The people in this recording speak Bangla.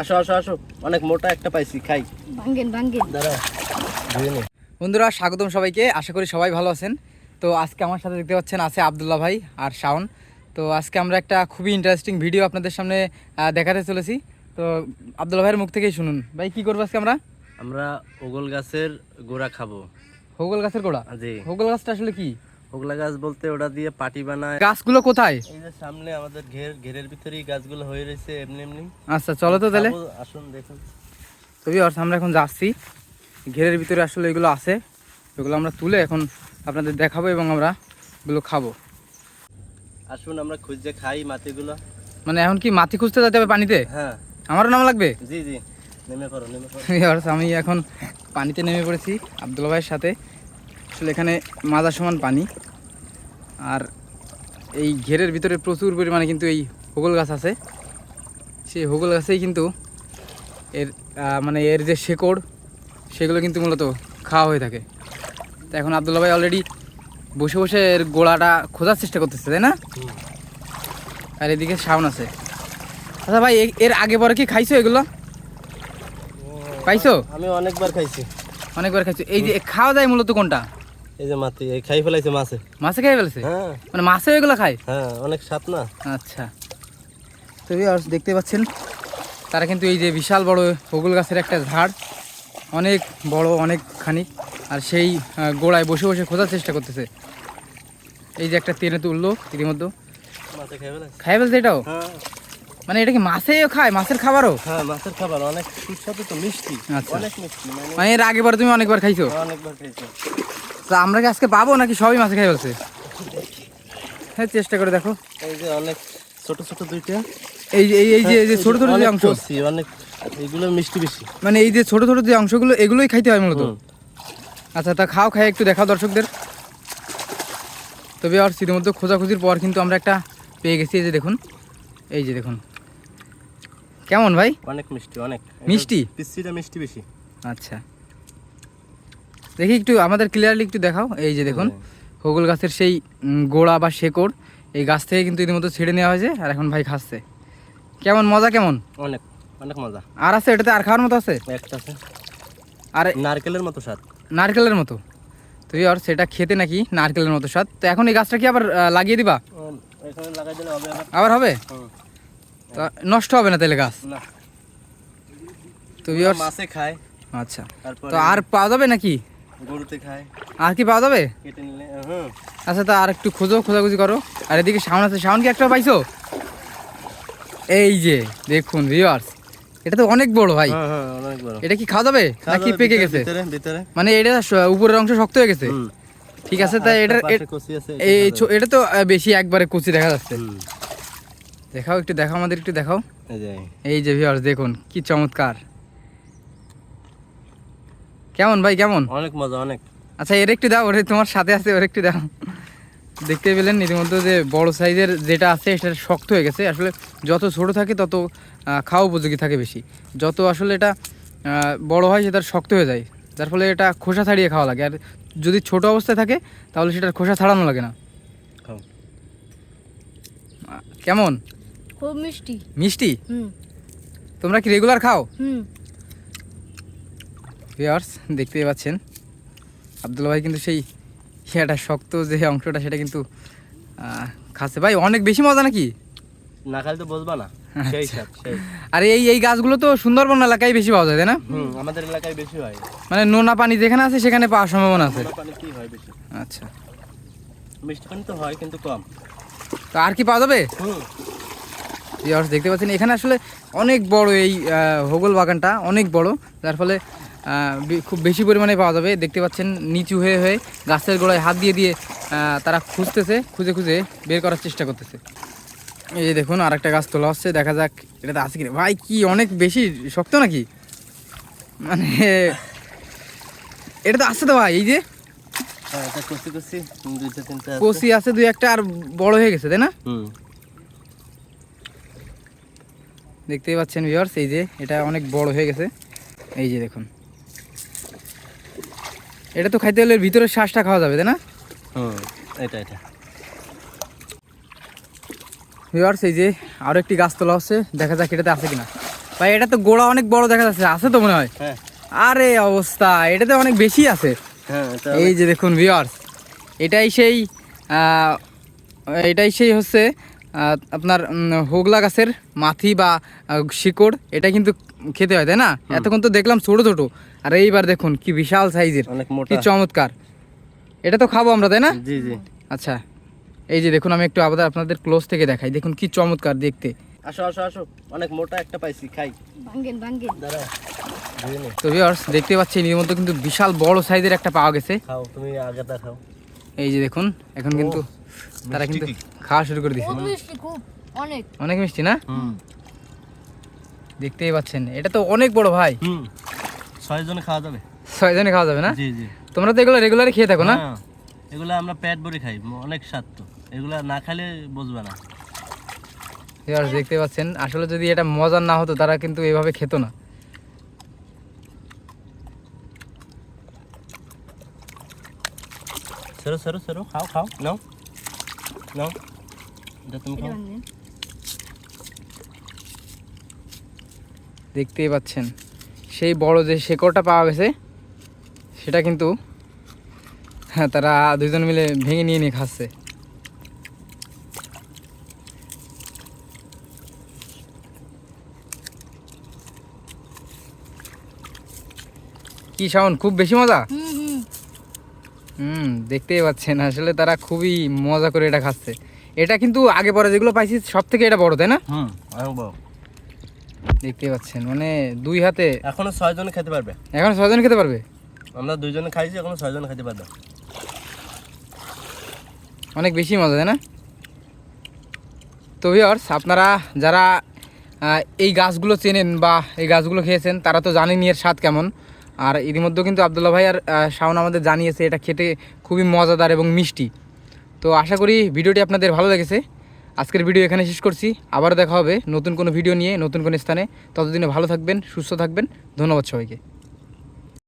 আসো আসো আসো। অনেক মোটা একটা পাইছি খাই। ভাঙ্গেন ভাঙ্গেন। দাঁড়া বন্ধুরা স্বাগতম সবাইকে। আশা করি সবাই ভালো আছেন। তো আজকে আমার সাথে দেখতে পাচ্ছেন আছে আবদুল্লাহ ভাই আর শাওন। তো আজকে আমরা একটা খুবই ইন্টারেস্টিং ভিডিও আপনাদের সামনে দেখাতে চলেছি। তো আবদুল্লাহ ভাইয়ের মুখ থেকেই শুনুন। ভাই কি করব আজকে আমরা? আমরা ওগল গাছের গোড়া খাব। হোগল গাছের গোড়া? জি। হোগল গাছটা আসলে কি? ওগলা গাছ বলতে ওটা দিয়ে পাটি বানায়। গাছগুলো কোথায়? এই যে সামনে আমাদের ঘের ঘেরের ভিতরেই গাছগুলো হয়ে রয়েছে এমনি এমনি। আচ্ছা চলো তো তাহলে। আসুন দেখুন। তবে অর্থ আমরা এখন যাচ্ছি। ঘেরের ভিতরে আসলে এগুলো আছে। এগুলো আমরা তুলে এখন আপনাদের দেখাবো এবং আমরা এগুলো খাব। আসুন আমরা খুঁজে খাই মাটিগুলো। মানে এখন কি মাটি খুঁজতে যেতে হবে পানিতে? হ্যাঁ। আমারও নাম লাগবে? জি জি। নেমে পড়ো নেমে পড়ো। ভিউয়ার্স, আমি এখন পানিতে নেমে পড়েছি। আবদুল্লা ভাইয়ের সাথে। আসলে এখানে মাজার সমান পানি। আর এই ঘেরের ভিতরে প্রচুর পরিমাণে কিন্তু এই হোগল গাছ আছে। সেই হোগল গাছেই কিন্তু এর মানে এর যে শেকড় সেগুলো কিন্তু মূলত খাওয়া হয়ে থাকে। তো এখন আবদুল্লা ভাই অলরেডি বসে বসে এর গোড়াটা খোঁজার চেষ্টা করতেছে তাই না? আর এদিকে শাওন আছে। আচ্ছা ভাই এর আগে পরে কি খাইছো এগুলো? পাইছো আমি অনেকবার খাইছি। অনেকবার খাইছো। এই যে খাওয়া যায় মূলত কোনটা? এই যে মাটি এই খাই ফেলাইছে মাছে। মাছে খেয়ে ফেলেছে হ্যাঁ। মানে মাছে এগুলো খায়? হ্যাঁ অনেক স্বাদ না। আচ্ছা। তো ভিউয়ার্স দেখতে পাচ্ছেন তারা কিন্তু এই যে বিশাল বড় বকুল গাছের একটা ঝাড় অনেক বড় অনেকখানি আর সেই গোড়ায় বসে বসে খোঁজার চেষ্টা করতেছে। এই যে একটা তেনে তুললো ইতিমধ্যে। খাই ফেলছে এটাও? হ্যাঁ। মানে এটা কি মাছেও খায়? মাছের খাবারও? হ্যাঁ মাছের খাবার অনেক সুস্বাদু তো মিষ্টি। আচ্ছা। অনেক মিষ্টি মানে মানে এর আগেবার তুমি অনেকবার খাইছো? অনেকবার খাইছি। তো আমরা কি আজকে পাবো নাকি সবই মাছে খাই ফেলছে? হ্যাঁ চেষ্টা করে দেখো। এই যে অনেক ছোট ছোট দুইটা। এই যে এই- এই যে এই যে ছোট ছোট যে অংশ। অনেক এগুলো মিষ্টি বেশি। মানে এই যে ছোট ছোট যে অংশগুলো এগুলোই খাইতে হয় মূলত। আচ্ছা তা খাও খাই একটু দেখাও দর্শকদের। তবে আর ইতিমধ্যে খোঁজাখুঁজির পর কিন্তু আমরা একটা পেয়ে গেছি এই যে দেখুন। এই যে দেখুন। কেমন ভাই? অনেক মিষ্টি অনেক। মিষ্টি? পিসিটা মিষ্টি বেশি। আচ্ছা। দেখি একটু আমাদের ক্লিয়ারলি একটু দেখাও। এই যে দেখুন হগুল গাছের সেই গোড়া বা শেকড় এই গাছ থেকে কিন্তু ইতিমধ্যে ছেড়ে নেওয়া হয়েছে আর এখন ভাই খাচ্ছে। কেমন মজা কেমন? অনেক অনেক মজা। আর আছে এটাতে আর খাওয়ার মতো আছে? একটা আছে। আর নারকেলের মতো স্বাদ। নারকেলের মতো। তো আর সেটা খেতে নাকি নারকেলের মতো স্বাদ। তো এখন এই গাছটা কি আবার লাগিয়ে দিবা? আবার। হবে। নষ্ট হবে না তাহলে গাছ? না। তো ভিউয়ার্স মাছে খায়। আচ্ছা। তো আর পাওয়া যাবে নাকি? গরুতে খায়। আর কি পাওয়া যাবে? কেটে নিলে হুম আচ্ছা তা আর একটু খোঁজো খোঁজাখুঁজি করো। আর এদিকে শাওন আছে শাওন কি একটা পাইছো? এই যে দেখুন ভিউয়ার্স এটা তো অনেক বড় ভাই। হ্যাঁ হ্যাঁ এটা কি খাওয়া যাবে? নাকি পেকে গেছে? মানে এটা উপরের অংশ শক্ত হয়ে গেছে? ঠিক আছে তাই এটা এই এটা তো বেশি একবারে কুচি দেখা যাচ্ছে। দেখাও একটু দেখাও আমাদের একটু দেখাও। এই যে। এই যে ভিউয়ার্স দেখুন কি চমৎকার। কেমন ভাই কেমন? অনেক মজা অনেক। আচ্ছা এর একটু দাও ওরে তোমার সাথে আছে ওর একটু দাও। দেখতে পেলেন ইতিমধ্যে যে বড় সাইজের যেটা আছে সেটা শক্ত হয়ে গেছে। আসলে যত ছোট থাকে তত খাওয়া উপযোগী থাকে বেশি। যত আসলে এটা বড় হয় সেটা শক্ত হয়ে যায়। যার ফলে এটা খোসা ছাড়িয়ে খাওয়া লাগে। আর যদি ছোট অবস্থায় থাকে তাহলে সেটার খোসা ছাড়ানো লাগে না। কেমন? খুব মিষ্টি। মিষ্টি? তোমরা কি রেগুলার খাও? হুম। ভিউয়ার্স দেখতেই পাচ্ছেন। আবদুল্লা ভাই কিন্তু সেই ইয়েটা শক্ত যে অংশটা সেটা কিন্তু খাচ্ছে। ভাই অনেক বেশি মজা নাকি? না খাইলে তো বুঝবা না। সেই আর এই এই গাছগুলো তো সুন্দরবন এলাকায় বেশি পাওয়া যায় তাই না? আমাদের এলাকায় বেশি হয়। মানে নোনা পানি যেখানে আছে সেখানে পাওয়ার সম্ভাবনা আছে। আচ্ছা। মিষ্টি পানি তো হয় কিন্তু কম। তো আর কি পাওয়া যাবে? দেখতে পাচ্ছেন এখানে আসলে অনেক বড় এই হোগল বাগানটা অনেক বড়। যার ফলে খুব বেশি পরিমাণে পাওয়া যাবে। দেখতে পাচ্ছেন নিচু হয়ে হয়ে গাছের গোড়ায় হাত দিয়ে দিয়ে আহ, তারা খুঁজতেছে খুঁজে খুঁজে বের করার চেষ্টা করতেছে। এই যে দেখুন আর একটা গাছ তোলা হচ্ছে দেখা যাক এটাতে আছে কিনা। ভাই কি অনেক বেশি? শক্ত নাকি? মানে এটা তো আছে তো ভাই এই যে? হ্যাঁ কষি আছে। দুই একটা আর বড় হয়ে গেছে তাই না? দেখতেই পাচ্ছেন ভিউয়ার্স এই যে এটা অনেক বড় হয়ে গেছে। এই যে দেখুন। এটা তো খাইতে হলে এর ভিতরের শ্বাসটা খাওয়া যাবে তাই না? হুম এটা এটা। ভিউয়ার্স এই যে আরও একটি গাছ তোলা হচ্ছে দেখা যাক এটাতে আছে কিনা। ভাই এটা তো গোড়া অনেক বড় দেখা যাচ্ছে আছে তো মনে হয়? হ্যাঁ। আরে অবস্থা এটাতে অনেক বেশি আছে। হ্যাঁ এই যে দেখুন ভিউয়ার্স এটাই সেই আহ, এটাই সেই হচ্ছে আপনার হোগলা গাছের মাথি বা শিকড় এটা কিন্তু খেতে হয় তাই না? এতক্ষণ তো দেখলাম ছোট ছোট। আর এইবার দেখুন কি বিশাল সাইজের কি চমৎকার। এটা তো খাব আমরা তাই না? জি জি। আচ্ছা এই যে দেখুন আমি একটু আবার আপনাদের ক্লোজ থেকে দেখাই। দেখুন কি চমৎকার দেখতে। আসো আসো আসো। অনেক মোটা একটা পাইছি খাই। ভাঙ্গেন ভাঙ্গেন দাঁড়াও তো ভিউয়ার্স দেখতে পাচ্ছেন এর মধ্যে কিন্তু বিশাল বড় সাইজের একটা পাওয়া গেছে। খাও তুমি আগেটা খাও। এই যে দেখুন এখন কিন্তু তারা কিন্তু খাওয়া শুরু করে দিয়েছে। খুব মিষ্টি খুব অনেক। অনেক মিষ্টি না? দেখতেই পাচ্ছেন। এটা তো অনেক বড় ভাই। ছয় জনে খাওয়া যাবে। ছয় জনে খাওয়া যাবে না? জি জি। তোমরা তো এগুলো রেগুলারই খেয়ে থাকো না? হ্যাঁ, এগুলা আমরা পেট ভরে খাই অনেক স্বাদ তো। এগুলা না খেলে বুঝবে না। দেখতে পাচ্ছেন আসলে যদি এটা মজার না হতো তারা কিন্তু এভাবে খেত না। সরো সরো সরো খাও খাও নাও। নাও এটা তুমি খাও দেখতেই পাচ্ছেন। সেই বড় যে শেকড়টা পাওয়া গেছে সেটা কিন্তু হ্যাঁ তারা দুজন মিলে ভেঙে নিয়ে নিয়ে খাচ্ছে। কি শাওন খুব বেশি মজা? হুম দেখতেই পাচ্ছেন। আসলে তারা খুবই মজা করে এটা খাচ্ছে। এটা কিন্তু আগে পরে যেগুলো পাইছি সব থেকে এটা বড় তাই না? হুম দেখতেই পাচ্ছেন মানে দুই হাতে। এখনও ছয় জনে খেতে পারবে। এখন ছজন খেতে পারবে? আমরা দুইজনে খাইছি এখনও ছয় জনে খেতে পারবে। অনেক বেশি মজা তাই না? তো ভিওর্স আপনারা যারা এই গাছগুলো চেনেন বা এই গাছগুলো খেয়েছেন তারা তো জানেনই এর স্বাদ কেমন। আর ইতিমধ্যে কিন্তু আবদুল্লাহ ভাই আর শাওন আমাদের জানিয়েছে, এটা খেতে খুবই মজাদার এবং মিষ্টি। তো আশা করি ভিডিওটি আপনাদের ভালো লেগেছে। আজকের ভিডিও এখানে শেষ করছি। আবার দেখা হবে নতুন কোনো ভিডিও নিয়ে, নতুন কোনো স্থানে। ততদিনে ভালো থাকবেন, সুস্থ থাকবেন। ধন্যবাদ সবাইকে।